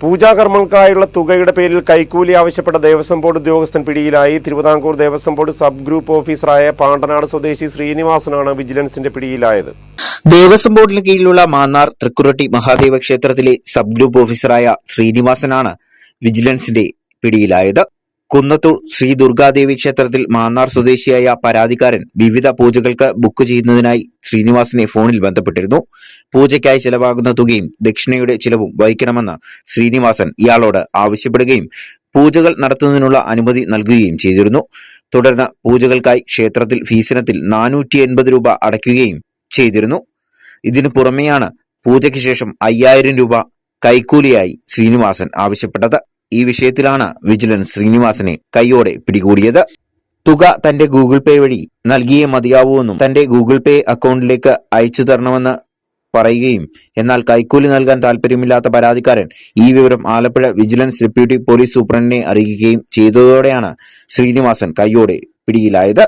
പൂജാകർമ്മങ്ങൾക്കായുള്ള തുകയുടെ പേരിൽ കൈക്കൂലി ആവശ്യപ്പെട്ട ദേവസ്വം ബോർഡ് ഉദ്യോഗസ്ഥൻ പിടിയിലായി. Thiruvithamkoor Devaswom board sub group ഓഫീസറായ പാണ്ടനാട് സ്വദേശി ശ്രീനിവാസനാണ് വിജിലൻസിന്റെ പിടിയിലായത്. ദേവസ്വം ബോർഡിന് കീഴിലുള്ള മാന്നാർ തൃക്കുരട്ടി മഹാദേവ ക്ഷേത്രത്തിലെ സബ് ഗ്രൂപ്പ് ഓഫീസറായ ശ്രീനിവാസനാണ് വിജിലൻസിന്റെ പിടിയിലായത്. കുന്നത്തൂർ ശ്രീ ദുർഗാദേവി ക്ഷേത്രത്തിൽ മാന്നാർ സ്വദേശിയായ പരാതിക്കാരൻ വിവിധ പൂജകൾക്ക് ബുക്ക് ചെയ്യുന്നതിനായി ശ്രീനിവാസിനെ ഫോണിൽ ബന്ധപ്പെട്ടിരുന്നു. പൂജയ്ക്കായി ചെലവാകുന്ന തുകയും ദക്ഷിണയുടെ ചിലവും വഹിക്കണമെന്ന് ശ്രീനിവാസൻ ഇയാളോട് ആവശ്യപ്പെടുകയും പൂജകൾ നടത്തുന്നതിനുള്ള അനുമതി നൽകുകയും ചെയ്തിരുന്നു. തുടർന്ന് പൂജകൾക്കായി ക്ഷേത്രത്തിൽ ഫീസിനത്തിൽ നാനൂറ്റി എൺപത് രൂപ അടയ്ക്കുകയും ചെയ്തിരുന്നു. ഇതിനു പുറമെയാണ് പൂജയ്ക്ക് ശേഷം അയ്യായിരം രൂപ കൈക്കൂലിയായി ശ്രീനിവാസൻ ആവശ്യപ്പെട്ടത്. ഈ വിഷയത്തിലാണ് വിജിലൻസ് ശ്രീനിവാസനെ കൈയോടെ പിടികൂടിയത്. തുക തന്റെ ഗൂഗിൾ പേ വഴി നൽകിയേ മതിയാവൂവെന്നും തന്റെ ഗൂഗിൾ പേ അക്കൗണ്ടിലേക്ക് അയച്ചു തരണമെന്ന് പറയുകയും എന്നാൽ കൈക്കൂലി നൽകാൻ താൽപര്യമില്ലാത്ത പരാതിക്കാരൻ ഈ വിവരം ആലപ്പുഴ വിജിലൻസ് ഡെപ്യൂട്ടി പോലീസ് സൂപ്രണ്ടിനെ അറിയിക്കുകയും ചെയ്തതോടെയാണ് ശ്രീനിവാസൻ കൈയോടെ പിടിയിലായത്.